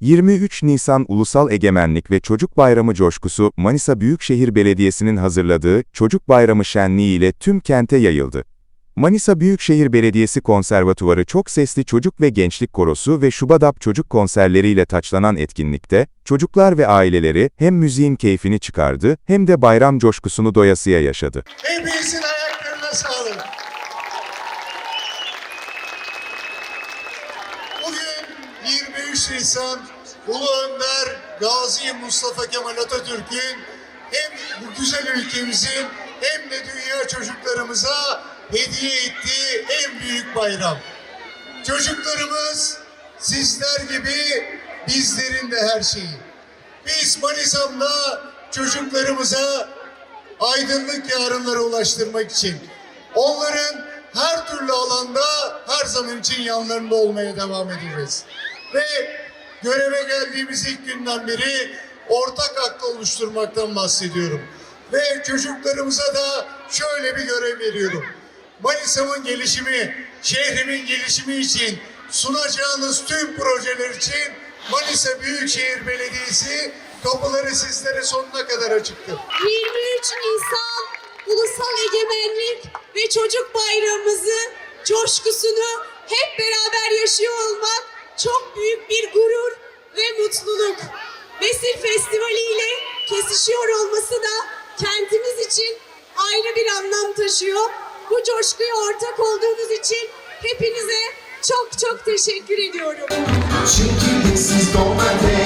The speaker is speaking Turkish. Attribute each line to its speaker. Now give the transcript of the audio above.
Speaker 1: 23 Nisan Ulusal Egemenlik ve Çocuk Bayramı coşkusu Manisa Büyükşehir Belediyesi'nin hazırladığı Çocuk Bayramı şenliği ile tüm kente yayıldı. Manisa Büyükşehir Belediyesi Konservatuvarı çok sesli çocuk ve gençlik korosu ve Şubadap çocuk konserleriyle taçlanan etkinlikte, çocuklar ve aileleri hem müziğin keyfini çıkardı hem de bayram coşkusunu doyasıya yaşadı.
Speaker 2: Hepinizin ayaklarına sağlık. 23 Nisan Ulu Önder Gazi Mustafa Kemal Atatürk'ün hem bu güzel ülkemizin hem de dünya çocuklarımıza hediye ettiği en büyük bayram. Çocuklarımız sizler gibi bizlerin de her şeyi. Biz Manisa'mda çocuklarımıza aydınlık yarınlara ulaştırmak için onların her türlü alanda her zaman için yanlarında olmaya devam edeceğiz. Ve göreve geldiğimiz ilk günden beri ortak aklı oluşturmaktan bahsediyorum. Ve çocuklarımıza da şöyle bir görev veriyorum. Manisa'mın gelişimi, şehrimin gelişimi için sunacağınız tüm projeler için Manisa Büyükşehir Belediyesi kapıları sizlere sonuna kadar açıktır.
Speaker 3: 23 Nisan Ulusal Egemenlik ve Çocuk Bayramımızı, coşkusunu hep beraber yaşıyor olmak çok büyük bir gurur ve mutluluk. Mesir Festivali ile kesişiyor olması da kentimiz için ayrı bir anlam taşıyor. Bu coşkuya ortak olduğunuz için hepinize çok çok teşekkür ediyorum.
Speaker 4: Çekirdeksiz domates düşmüş